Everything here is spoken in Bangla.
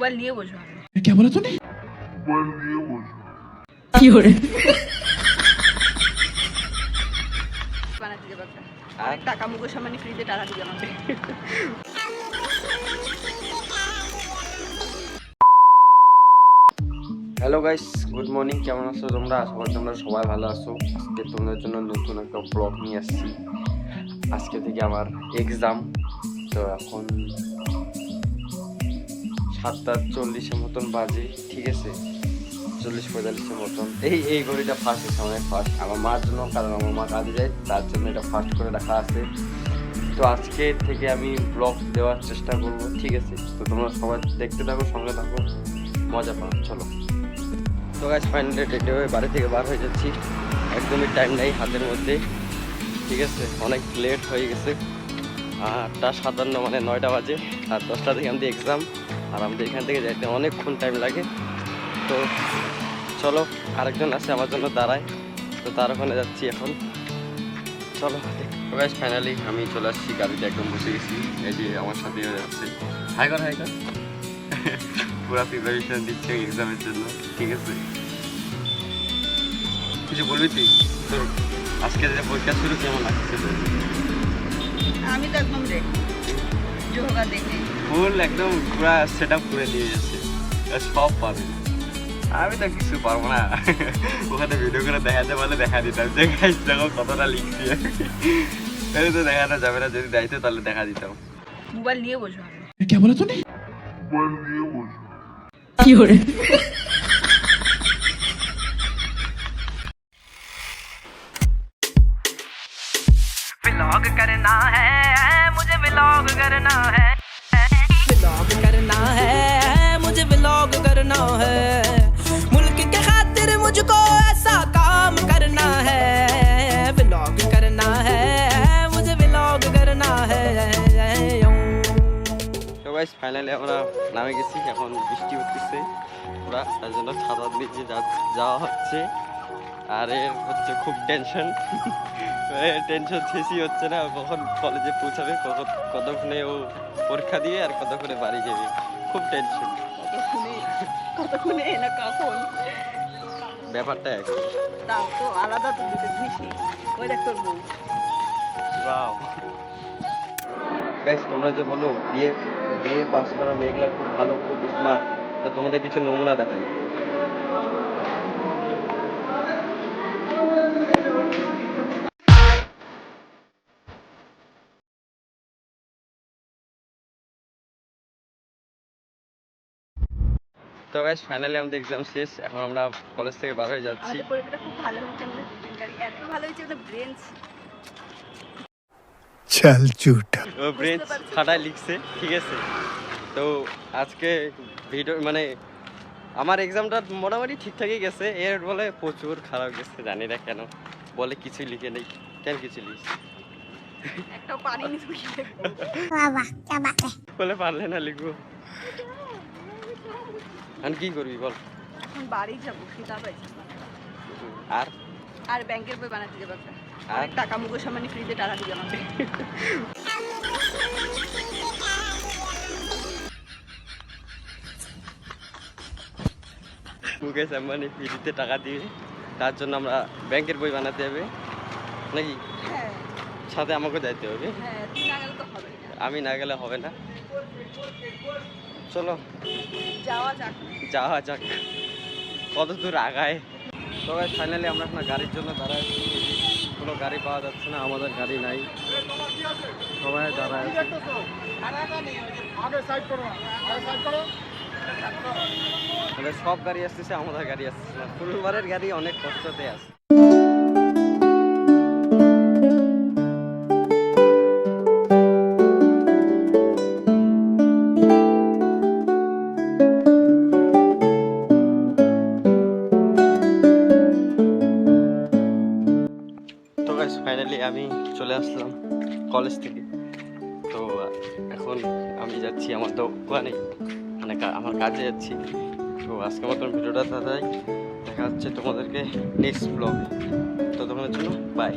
মোবাইল নিয়ে বসবো আমি क्या बोला तूने বানাতে যাবো একটা অনেক টাকা মুখের সামনে ফ্রিতে টাকা দিবে আমাকে হ্যালো গাইস গুড মর্নিং কেমন আছো তোমরা আশা করি তোমরা সবাই ভালো আছো আজকে তোমাদের জন্য নতুন একটা ব্লগ নিয়ে আসছি আজকে থেকে আমার এক্সাম তো এখন সাতটা চল্লিশের মতন বাজে, ঠিক আছে? চল্লিশ পঁয়তাল্লিশের মতন। এই এই ঘড়িটা ফার্স্ট আছে আমার ফার্স্ট আমার মার জন্য, কারণ আমার মা কাজে যায়, তার জন্য এটা ফার্স্ট করে রাখা আছে। তো আজকে থেকে আমি ব্লগ দেওয়ার চেষ্টা করব, ঠিক আছে? তো তোমরা সবাই দেখতে থাকো, সঙ্গে থাকো, মজা পাও চলো। তো গাছ ফাইনালি রেডি হয়ে, বাড়ি থেকে বার হয়ে যাচ্ছি। একদমই টাইম নেই হাতের মধ্যে, ঠিক আছে? অনেক লেট হয়ে গেছে। আটটা সাতান্ন মানে নয়টা বাজে, আর দশটা থেকে আমাদের এক্সাম আর আমাদের এখান থেকে যাইতে অনেকক্ষণ টাইম লাগে। তো চলো আরেকজন আছে আমার জন্য দাঁড়ায়। তো তার ওখানে যাচ্ছি এখন। চলো গাছ ফাইনালি আমি চলে আসছি গাড়িতে একদম বসে গেছি। এই যে আমার সাথে যাচ্ছে। হাই কর হাই কর পুরো প্রিপারেশন দিচ্ছে এক্সামের জন্য ঠিক আছে? কিছু বলবি তুই? তোর আজকে যে পরীক্ষা শুরু কেমন লাগছে? আমি তো একদম রেডি যোগা দেখে। ফুল একদম পুরো সেট আপ করে নিয়ে যাচ্ছে আর সব পাবে আমি তো কিছু পারবো না ওখানে ভিডিও করে দেখাতে পারলে দেখা দিতাম যে গাইস দেখো কতটা লিখছি এই তো দেখানো যাবে না যদি দায়িত্ব তাহলে দেখা দিতাম মোবাইল নিয়ে বসবো আমি क्या बोला तूने व्लॉग करना है मुझे व्लॉग करना है व्लॉग करना है मुझे व्लॉग करना है मुल्क के खातिर मुझको ऐसा काम करना है व्लॉग करना है मुझे व्लॉग करना है তো গাইস ফাইনালি আমরা নামে গেছি এখন বৃষ্টি হচ্ছে পুরা তার জন্য ছাতা নিচে যাওয়া হচ্ছে আর এর হচ্ছে খুব টেনশন টেনশন শেষই হচ্ছে না কখন কলেজে পৌঁছাবে কখন কতক্ষণে ও পরীক্ষা দিয়ে আর কতক্ষণে বাড়ি যাবে। খুব টেনশন কতক্ষণে কতক্ষণে না কখন? ব্যাপারটা এক তাও তো আলাদা তো দুটো জিনিসই ওই দেখ তোর বউ। গাইস তোমরা যে বলো বিয়ে বিয়ে পাস করা মেয়েগুলা খুব ভালো খুব স্মার্ট তা তোমাদের কিছু নমুনা দেখাই। তো গাইস ফাইনালি আমাদের এক্সাম শেষ। এখন আমরা কলেজ থেকে বার হয়ে যাচ্ছি। পরীক্ষাটা খুব ভালো ব্রেঞ্চ খাটায় লিখছে ঠিক আছে। তো আজকে ভিডিও মানে আমার এক্সামটা মোটামুটি ঠিকঠাকই গেছে। এর বলে প্রচুর খারাপ গেছে জানি না কেন। বলে কিছুই লিখে নেই। কেন কিছু লিখব? বলে পারলে না লিখব। আর কি করবি বল? বাড়ি যাব আর? আর ব্যাংকের বই বানাতে যাব একটা। আর? টাকা মুখের সামনে ফ্রিতে টাকা দিবে আমাকে। মুকেশ আম্বানি ফ্রিতে টাকা দিয়ে। তার জন্য আমরা ব্যাংকের বই বানাতে হবে। নাকি? হ্যাঁ। সাথে আমাকে যাইতে হবে। হ্যাঁ আমি না গেলে হবে না। চলো। যাওয়া যাক। যাওয়া যাক। কত দূর আগায়। সবাই ফাইনালি আমরা এখন গাড়ির জন্য দাঁড়ায় কোনো গাড়ি পাওয়া যাচ্ছে না আমাদের গাড়ি নাই। সবাই দাঁড়ায় মানে সব গাড়ি আসতেছে, আমাদের গাড়ি আসতেছে না। ফুলবারের গাড়ি অনেক কষ্টতে আছে। ফাইনালি আমি চলে আসলাম কলেজ থেকে। তো এখন আমি যাচ্ছি আমার দোকানে মানে আমার কাজে যাচ্ছি। তো আজকে মতন ভিডিওটা দাদাই দেখা হচ্ছে তোমাদেরকে নেক্সট ব্লগে তো তোমাদের জন্য বাই